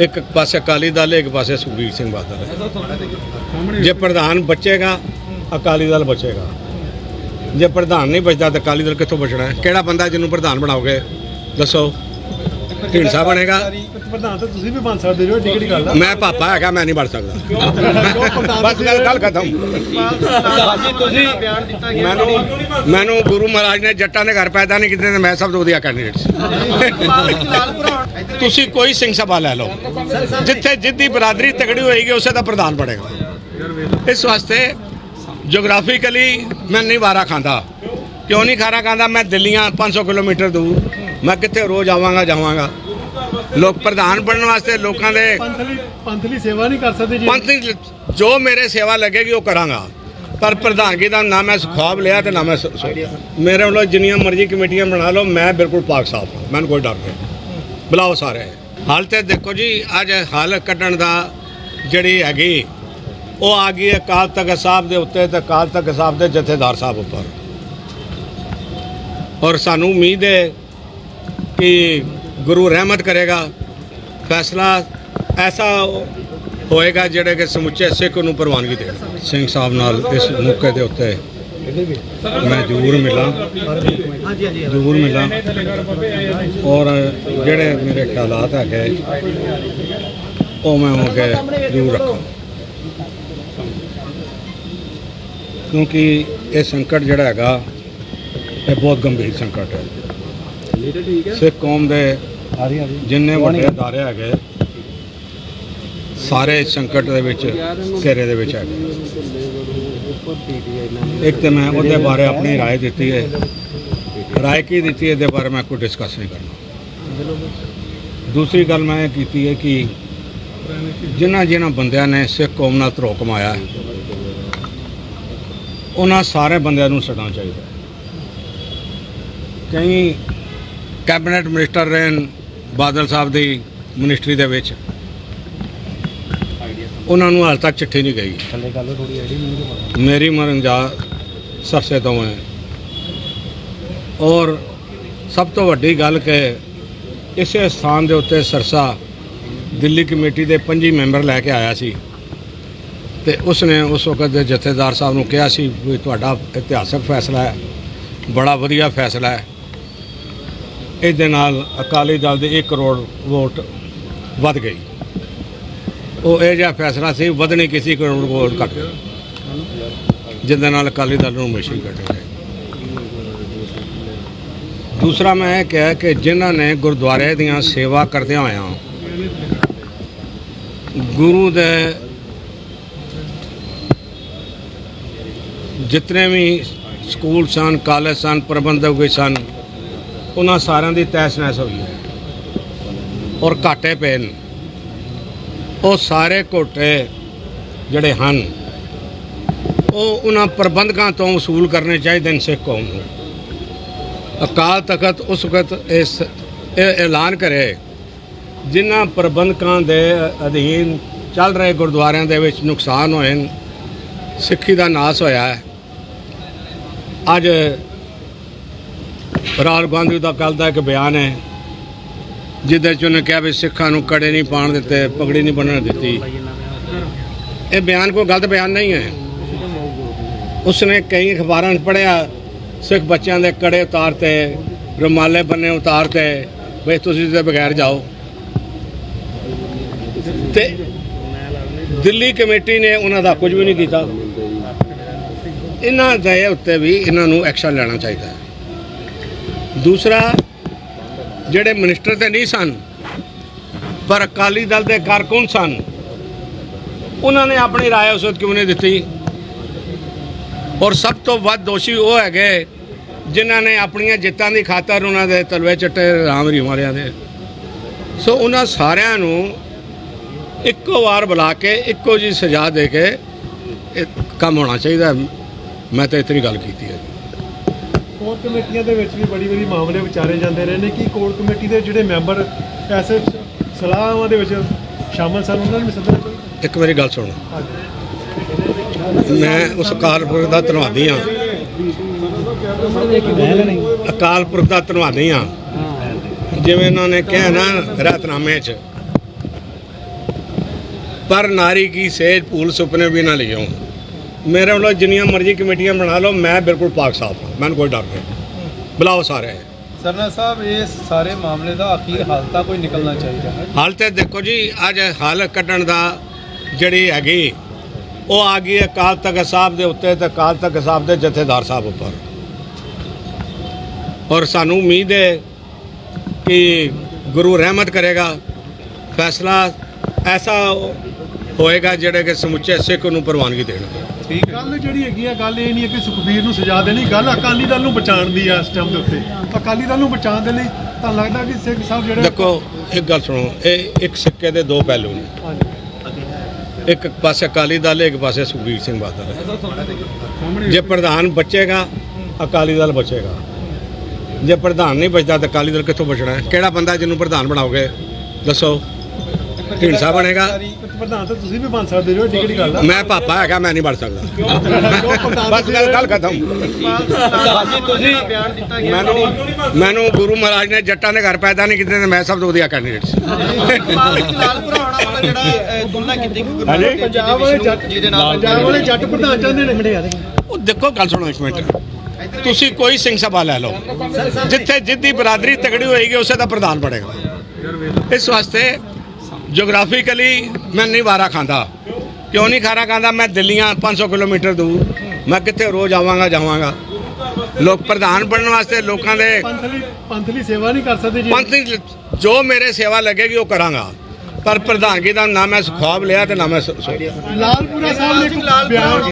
ਇੱਕ ਪਾਸੇ ਅਕਾਲੀ ਦਲ, ਇੱਕ ਪਾਸੇ ਸੁਖਬੀਰ ਸਿੰਘ ਬਾਦਲ। ਹੈ ਜੇ ਪ੍ਰਧਾਨ ਬਚੇਗਾ, ਅਕਾਲੀ ਦਲ ਬਚੇਗਾ। ਜੇ ਪ੍ਰਧਾਨ ਨਹੀਂ ਬਚਦਾ ਤਾਂ ਅਕਾਲੀ ਦਲ ਕਿੱਥੋਂ ਬਚਣਾ ਹੈ? ਕਿਹੜਾ ਬੰਦਾ ਜਿਹਨੂੰ ਪ੍ਰਧਾਨ ਬਣਾਓਗੇ? ਦੱਸੋ। ਢੀਂਡਸਾ ਬਣੇਗਾ। ਪ੍ਰਧਾਨ ਤਾਂ ਤੁਸੀਂ ਵੀ ਬਣ ਸਕਦੇ ਹੋ ਟਿਕਟ ਗੱਲ ਆ ਮੈਂ ਪਾਪਾ ਹੈਗਾ ਮੈਂ ਨਹੀਂ ਬਣ ਸਕਦਾ। ਬਸ ਗੱਲ ਗੱਲ ਖਤਮ। ਜੀ ਤੁਸੀਂ ਬਿਆਨ ਦਿੱਤਾ ਮੈਨੂੰ ਮੈਨੂੰ ਗੁਰੂ ਮਹਾਰਾਜ ਨੇ ਜੱਟਾਂ ਦੇ ਘਰ ਪੈਦਾ ਨਹੀਂ ਕੀਤੇ ਤੇ ਮੈਂ ਸਭ ਤੋਂ ਵਧੀਆ ਕੈਂਡੀਡੇਟ ਸੀ। ਤੁਸੀਂ ਕੋਈ ਸਿੰਘ ਸਭਾ ਲੈ ਲਓ। ਜਿੱਥੇ ਜਿੱਦੀ ਬਰਾਦਰੀ ਤਗੜੀ ਹੋਏਗੀ ਉਸੇ ਦਾ ਪ੍ਰਧਾਨ ਬਣੇਗਾ। ਇਸ ਵਾਸਤੇ ਜੀਓਗ੍ਰਾਫੀਕਲੀ ਮੈਂ ਨਹੀਂ ਵਾਰਾ ਖਾਂਦਾ। ਕਿਉਂ ਨਹੀਂ ਖਾਰਾ ਖਾਂਦਾ? ਮੈਂ ਦਿੱਲੀਆਂ 500 ਕਿਲੋਮੀਟਰ ਦੂਰ। ਮੈਂ ਕਿੱਥੇ ਰੋਜ਼ ਆਵਾਂਗਾ ਜਾਵਾਂਗਾ। ਲੋਕ ਪ੍ਰਧਾਨ ਬਣਨ ਵਾਸਤੇ ਲੋਕਾਂ ਦੇ ਪੰਥਲੀ ਪੰਥਲੀ ਸੇਵਾ ਨਹੀਂ ਕਰ ਸਕਦੇ ਜੀ। ਪੰਥ ਦੀ ਜੋ ਮੇਰੇ ਸੇਵਾ ਲੱਗੇਗੀ ਉਹ ਕਰਾਂਗਾ। ਪਰ ਪ੍ਰਧਾਨਗੀ ਦਾ ਨਾ ਮੈਂ ਖੁਆਬ ਲਿਆ ਤੇ ਨਾ ਮੈਂ ਮੇਰੇ ਵੱਲੋਂ ਜਿੰਨੀਆਂ ਮਰਜ਼ੀ ਕਮੇਟੀਆਂ ਬਣਾ ਲਓ ਮੈਂ ਬਿਲਕੁਲ ਪਾਕ ਸਾਫ਼ ਹਾਂ। ਮੈਨੂੰ ਕੋਈ ਡਰ ਨਹੀਂ। ਬੁਲਾਓ ਸਾਰੇ। ਹਾਲ ਤੇ ਦੇਖੋ ਜੀ ਅੱਜ ਹੱਲ ਕੱਢਣ ਦਾ ਜਿਹੜੀ ਹੈਗੀ ਉਹ ਆ ਗਈ ਹੈ ਅਕਾਲ ਤਖਤ ਸਾਹਿਬ ਦੇ ਉੱਤੇ ਤੇ ਅਕਾਲ ਤਖਤ ਸਾਹਿਬ ਦੇ ਜਥੇਦਾਰ ਸਾਹਿਬ ਉੱਪਰ। ਔਰ ਸਾਨੂੰ ਉਮੀਦ ਹੈ ਕਿ ਗੁਰੂ ਰਹਿਮਤ ਕਰੇਗਾ। ਫੈਸਲਾ ਐਸਾ ਹੋਏਗਾ ਜਿਹੜੇ ਕਿ ਸਮੁੱਚੇ ਸਿੱਖ ਨੂੰ ਪ੍ਰਵਾਨਗੀ ਦੇ ਸਿੰਘ ਸਾਹਿਬ ਨਾਲ ਇਸ ਮੌਕੇ ਦੇ ਉੱਤੇ ਮੈਂ ਜ਼ਰੂਰ ਮਿਲਾਂ। ਜ਼ਰੂਰ ਮਿਲਾਂ। ਔਰ ਜਿਹੜੇ ਮੇਰੇ ਖਿਆਲਾਤ ਹੈਗੇ, ਉਹ ਮੈਂ ਅੱਗੇ ਜ਼ਰੂਰ ਰੱਖਾਂ। ਕਿਉਂਕਿ ਇਹ ਸੰਕਟ ਜਿਹੜਾ ਹੈਗਾ, ਇਹ ਬਹੁਤ ਗੰਭੀਰ ਸੰਕਟ ਹੈ। ਸਿੱਖ ਕੌਮ ਦੇ ਜਿੰਨੇ ਵੱਡੇ ਅਦਾਰੇ ਹੈਗੇ ਸਾਰੇ ਸੰਕਟ ਦੇ ਵਿੱਚ ਘੇਰੇ ਦੇ ਵਿੱਚ ਹੈਗੇ ਇੱਕ ਤੇ ਮੈਂ ਉਹਦੇ ਬਾਰੇ ਆਪਣੀ رائے ਦਿੱਤੀ ਹੈ رائے ਕੀ ਦਿੱਤੀ ਹੈ ਇਹਦੇ ਬਾਰੇ ਮੈਂ ਕੋਈ ਡਿਸਕਸ ਨਹੀਂ ਕਰਨਾ ਦੂਸਰੀ ਗੱਲ ਮੈਂ ਇਹ ਕੀਤੀ ਹੈ ਕਿ ਜਿਨ੍ਹਾਂ ਜਿਨ੍ਹਾਂ ਬੰਦਿਆਂ ਨੇ ਸਿੱਖ ਕੌਮ ਨਾਲ ਧਰੋ ਕਮਾਇਆ ਹੈ, ਉਹਨਾਂ ਸਾਰੇ ਬੰਦਿਆਂ ਨੂੰ ਛੱਡਣਾ ਚਾਹੀਦਾ ਹੈ। ਕਈ ਕੈਬਨਿਟ ਮਿਨਿਸਟਰ ਰਹੇ ਨੇ ਬਾਦਲ ਸਾਹਿਬ ਦੀ ਮਿਨਿਸਟਰੀ ਦੇ ਵਿੱਚ। ਉਹਨਾਂ ਨੂੰ ਹਾਲ ਤੱਕ ਚਿੱਠੀ ਨਹੀਂ ਗਈ। ਥੱਲੇ ਗੱਲ ਥੋੜੀ ਮੇਰੀ ਮਰਨ ਜਾ ਸਰਸੇ ਤੋਂ ਹੈ। ਔਰ ਸਭ ਤੋਂ ਵੱਡੀ ਗੱਲ ਕਿ ਇਸੇ ਸਥਾਨ ਦੇ ਉੱਤੇ ਸਰਸਾ ਦਿੱਲੀ ਕਮੇਟੀ ਦੇ 25 ਮੈਂਬਰ ਲੈ ਕੇ ਆਇਆ ਸੀ। ਤੇ ਉਸਨੇ ਉਸ ਵਕਤ ਦੇ ਜਥੇਦਾਰ ਸਾਹਿਬ ਨੂੰ ਕਿਹਾ ਸੀ ਵੀ ਤੁਹਾਡਾ ਇਤਿਹਾਸਕ ਫੈਸਲਾ ਹੈ। ਬੜਾ ਵਧੀਆ ਫੈਸਲਾ ਹੈ। ਇਹਦੇ ਨਾਲ ਅਕਾਲੀ ਦਲ ਦੇ 1 ਕਰੋੜ ਵੋਟ ਵੱਧ ਗਈ। ਉਹ ਇਹ ਜਿਹਾ ਫੈਸਲਾ ਸੀ, ਵਧਣੀ ਕਿਸੇ ਕਰੋੜ ਵੋਟ ਘੱਟ। ਗਈ ਜਿਹਦੇ ਨਾਲ ਅਕਾਲੀ ਦਲ ਨੂੰ ਹਮੇਸ਼ਾ ਹੀ ਕੱਢਿਆ ਦੂਸਰਾ ਮੈਂ ਇਹ ਕਿਹਾ ਕਿ ਜਿਨ੍ਹਾਂ ਨੇ ਗੁਰਦੁਆਰੇ ਦੀਆਂ ਸੇਵਾ ਕਰਦਿਆਂ ਹੋਇਆਂ ਗੁਰੂ ਦੇ ਜਿਤਨੇ ਵੀ ਸਕੂਲ ਸਨ, ਕਾਲਜ ਸਨ, ਪ੍ਰਬੰਧਕ ਵੀ ਸਨ ਉਹਨਾਂ ਸਾਰਿਆਂ ਦੀ ਤਹਿਸ ਨਹਿਸ ਹੋਈ ਹੈ। ਔਰ ਘਾਟੇ ਪਏ ਨੇ। ਉਹ ਸਾਰੇ ਘੋਟੇ ਜਿਹੜੇ ਹਨ, ਉਹ ਉਹਨਾਂ ਪ੍ਰਬੰਧਕਾਂ ਤੋਂ ਵਸੂਲ ਕਰਨੇ ਚਾਹੀਦੇ ਨੇ ਸਿੱਖ ਕੌਮ ਨੂੰ। ਅਕਾਲ ਤਖਤ ਉਸ ਵਕਤ ਇਸ ਇਹ ਐਲਾਨ ਕਰੇ ਜਿਨ੍ਹਾਂ ਪ੍ਰਬੰਧਕਾਂ ਦੇ ਅਧੀਨ ਚੱਲ ਰਹੇ ਗੁਰਦੁਆਰਿਆਂ ਦੇ ਵਿੱਚ ਨੁਕਸਾਨ ਹੋਏ ਸਿੱਖੀ ਦਾ ਨਾਸ ਹੋਇਆ ਹੈ। ਅੱਜ ਰਾਹੁਲ ਗਾਂਧੀ ਦਾ ਕੱਲ੍ਹ ਦਾ ਇੱਕ ਬਿਆਨ ਹੈ, ਜਿਹਦੇ ਚ ਉਹਨੇ ਕਿਹਾ ਵੀ ਸਿੱਖਾਂ ਨੂੰ ਕੜੇ ਨਹੀਂ ਪਾਣ ਦਿੱਤੇ, ਪਗੜੀ ਨਹੀਂ ਬੰਨਣ ਦਿੱਤੀ। ਇਹ ਬਿਆਨ ਕੋਈ ਗਲਤ ਬਿਆਨ ਨਹੀਂ ਹੈ। ਉਸਨੇ ਕਈ ਅਖਬਾਰਾਂ 'ਚ ਪੜ੍ਹਿਆ, ਸਿੱਖ ਬੱਚਿਆਂ ਦੇ ਕੜੇ ਉਤਾਰਤੇ ਰੁਮਾਲੇ ਬੰਨੇ ਉਤਾਰਤੇ ਬਈ ਤੁਸੀਂ ਤੇ ਬਗੈਰ ਜਾਓ। ਤੇ ਦਿੱਲੀ ਕਮੇਟੀ ਨੇ ਉਹਨਾਂ ਦਾ ਕੁਝ ਵੀ ਨਹੀਂ ਕੀਤਾ। ਇਹਨਾਂ ਦੇ ਉੱਤੇ ਵੀ ਇਹਨਾਂ ਨੂੰ ਐਕਸ਼ਨ ਲੈਣਾ ਚਾਹੀਦਾ ਹੈ। ਦੂਸਰਾ ਜਿਹੜੇ ਮਿਨਿਸਟਰ ਤੇ ਨਹੀਂ ਸਨ ਪਰ ਅਕਾਲੀ ਦਲ ਦੇ ਕਾਰਕੁਨ ਸਨ ਉਹਨਾਂ ਨੇ ਆਪਣੀ رائے ਉਸ ਵਕਤ ਕਿਉਂ ਨਹੀਂ ਦਿੱਤੀ ਔਰ ਸਭ ਤੋਂ ਵੱਧ ਦੋਸ਼ੀ ਉਹ ਹੈਗੇ ਜਿਨ੍ਹਾਂ ਨੇ ਆਪਣੀਆਂ ਜਿੱਤਾਂ ਦੀ ਖਾਤਰ ਉਹਨਾਂ ਦੇ ਤਲਵੇ ਚੱਟੇ ਰਾਮ ਮਾਰਿਆ ਦੇ ਸੋ ਉਹਨਾਂ ਸਾਰਿਆਂ ਨੂੰ ਇੱਕੋ ਵਾਰ ਬੁਲਾ ਕੇ ਇੱਕੋ ਜੀ ਸਜ਼ਾ ਦੇ ਕੇ ਇਹ ਕੰਮ ਹੋਣਾ ਚਾਹੀਦਾ ਮੈਂ ਤਾਂ ਇਤਨੀ ਗੱਲ ਕੀਤੀ ਹੈ ਕੋਰ ਕਮੇਟੀਆਂ ਦੇ ਵਿੱਚ ਵੀ ਬੜੀ ਬੜੀ ਮਾਮਲੇ ਵਿਚਾਰੇ ਜਾਂਦੇ ਰਹੇ ਨੇ ਕਿ ਕੋਰ ਕਮੇਟੀ ਦੇ ਜਿਹੜੇ ਮੈਂਬਰ ਐਸੇ ਸਲਾਹਾਂ ਦੇ ਵਿੱਚ ਸ਼ਾਮਲ ਸਨ, ਉਹਨਾਂ ਨੂੰ ਵੀ ਸੱਦਣਾ ਚਾਹੀਦਾ। ਇੱਕ ਮੇਰੀ ਗੱਲ ਸੁਣੋ। ਮੈਂ ਉਸ ਅਕਾਲ ਪੁਰਖ ਦਾ ਧੰਨਵਾਦੀ ਹਾਂ। ਅਕਾਲ ਪੁਰਖ ਦਾ ਧੰਨਵਾਦੀ ਹਾਂ। ਜਿਵੇਂ ਇਹਨਾਂ ਨੇ ਕਿਹਾ ਨਾ ਰਾਤਨਾਮੇ 'ਚ, ਪਰ ਨਾਰੀ ਕੀ ਸੇਜ ਭੂਲ ਸੁਪਨੇ ਵੀ ਨਾ ਲਿਓ ਮੇਰੇ ਵੱਲੋਂ ਜਿੰਨੀਆਂ ਮਰਜ਼ੀ ਕਮੇਟੀਆਂ ਬਣਾ ਲਓ ਮੈਂ ਬਿਲਕੁਲ ਪਾਕ ਸਾਫ਼ ਹਾਂ ਮੈਨੂੰ ਕੋਈ ਡਰ ਨਹੀਂ। ਬੁਲਾਓ ਸਾਰੇ। ਸਰਨਾ ਸਾਹਿਬ ਇਸ ਸਾਰੇ ਮਾਮਲੇ ਦਾ ਅਖੀਰ ਹੱਲ ਤਾਂ ਕੋਈ ਨਿਕਲਣਾ ਚਾਹੀਦਾ। ਹੈ ਹਾਲ ਤੇ ਦੇਖੋ ਜੀ ਅੱਜ ਹੱਲ ਕੱਢਣ ਦਾ ਜਿਹੜੀ ਹੈਗੀ ਉਹ ਆ ਗਈ ਹੈ ਅਕਾਲ ਤਖਤ ਸਾਹਿਬ ਦੇ ਉੱਤੇ ਤੇ ਅਕਾਲ ਤਖਤ ਸਾਹਿਬ ਦੇ ਜਥੇਦਾਰ ਸਾਹਿਬ ਉੱਪਰ। ਔਰ ਸਾਨੂੰ ਉਮੀਦ ਹੈ ਕਿ ਗੁਰੂ ਰਹਿਮਤ ਕਰੇਗਾ। ਫੈਸਲਾ ਐਸਾ ਹੋਏਗਾ ਜਿਹੜੇ ਕਿ ਸਮੁੱਚੇ ਸਿੱਖ ਨੂੰ ਪ੍ਰਵਾਨਗੀ ਦੇਣਗੇ। ਠੀਕ ਹੈ। ਗੱਲ ਜਿਹੜੀ ਹੈਗੀ ਆ ਗੱਲ ਇਹ ਨਹੀਂ ਹੈ ਕਿ ਸੁਖਬੀਰ ਨੂੰ ਸਜ਼ਾ ਦੇਣੀ ਗੱਲ ਅਕਾਲੀ ਦਲ ਨੂੰ ਬਚਾਉਣ ਦੀ ਆ ਇਸ ਟਾਈਮ ਦੇ ਉੱਤੇ। ਅਕਾਲੀ ਦਲ ਨੂੰ ਬਚਾਉਣ ਦੇ ਲਈ ਤਾਂ ਲੱਗਦਾ ਕਿ ਸਿੰਘ ਸਾਹਿਬ ਜਿਹੜੇ ਦੇਖੋ ਇੱਕ ਗੱਲ ਸੁਣੋ ਇਹ ਇੱਕ ਸਿੱਕੇ ਦੇ ਦੋ ਪਹਿਲੂ ਨੇ। ਹਾਂਜੀ। ਇੱਕ ਪਾਸੇ ਅਕਾਲੀ ਦਲ ਇੱਕ ਪਾਸੇ ਸੁਖਬੀਰ ਸਿੰਘ ਬਾਦਲ। ਜੇ ਪ੍ਰਧਾਨ ਬਚੇਗਾ ਅਕਾਲੀ ਦਲ ਬਚੇਗਾ। ਜੇ ਪ੍ਰਧਾਨ ਨਹੀਂ ਬਚਦਾ ਤਾਂ ਅਕਾਲੀ ਦਲ ਕਿੱਥੋਂ ਬਚਣਾ ਹੈ? ਕਿਹੜਾ ਬੰਦਾ ਜਿਹਨੂੰ ਪ੍ਰਧਾਨ ਬਣਾਓਗੇ? ਦੱਸੋ। ਢੀਂਡਸਾ ਬਣੇਗਾ? ਪ੍ਰਧਾਨ ਤਾਂ ਤੁਸੀਂ ਵੀ ਬਣ ਸਕਦੇ ਹੋ ਟਿਕਟ ਗੱਲ ਆ? ਮੈਂ ਪਾਪਾ ਹੈਗਾ ਮੈਂ ਨਹੀਂ ਬਣ ਸਕਦਾ। ਬਸ ਗੱਲ ਗੱਲ ਖਤਮ। ਜੀ ਤੁਸੀਂ ਬਿਆਨ ਦਿੱਤਾ ਗਿਆ ਮੈਨੂੰ ਮੈਨੂੰ ਗੁਰੂ ਮਹਾਰਾਜ ਨੇ ਜੱਟਾਂ ਦੇ ਘਰ ਪੈਦਾ ਨਹੀਂ ਕੀਤੇ ਤੇ ਮੈਂ ਸਭ ਤੋਂ ਵਧੀਆ ਕੈਂਡੀਡੇਟ ਸੀ। ਪੰਜਾਬ ਵਾਲੇ ਜੱਟ ਜਿਹਦੇ ਨਾਲ ਪੰਜਾਬ ਵਾਲੇ ਜੱਟ ਪ੍ਰਧਾਨ ਚਾਹੁੰਦੇ ਨੇ ਉਹ ਦੇਖੋ ਗੱਲ ਸੁਣੋ ਇੱਕ ਮਿੰਟ। ਤੁਸੀਂ ਕੋਈ ਸਿੰਘ ਸਭਾ ਲੈ ਲਓ। ਜਿੱਥੇ ਜਿੱਦੀ ਬਰਾਦਰੀ ਤਗੜੀ ਹੋਏਗੀ ਉਸੇ ਦਾ ਪ੍ਰਧਾਨ ਬਣੇਗਾ। ਇਸ ਵਾਸਤੇ ਜੀਓਗ੍ਰਾਫੀਕਲੀ ਮੈਂ ਨਹੀਂ ਵਾਰਾ ਖਾਂਦਾ। ਕਿਉਂ ਨਹੀਂ ਖਾਰਾ ਖਾਂਦਾ? ਮੈਂ ਦਿੱਲੀਆਂ 500 ਕਿਲੋਮੀਟਰ ਦੂਰ। ਮੈਂ ਕਿੱਥੇ ਰੋਜ਼ ਆਵਾਂਗਾ ਜਾਵਾਂਗਾ। ਲੋਕ ਪ੍ਰਧਾਨ ਬਣਨ ਵਾਸਤੇ ਲੋਕਾਂ ਦੇ ਪੰਥ ਲਈ ਪੰਥ ਲਈ ਸੇਵਾ ਨਹੀਂ ਕਰ ਸਕਦੇ ਜੀ। ਪੰਥ ਦੀ ਜੋ ਮੇਰੇ ਸੇਵਾ ਲੱਗੇਗੀ ਉਹ ਕਰਾਂਗਾ। ਪਰ ਪ੍ਰਧਾਨਗੀ ਦਾ ਨਾ ਮੈਂ ਖੁਆਬ ਲਿਆ ਤੇ ਨਾ ਮੈਂ ਲਾਲਪੁਰਾ ਸਾਹਿਬ ਨੇ ਇੱਕ ਬਿਆਨ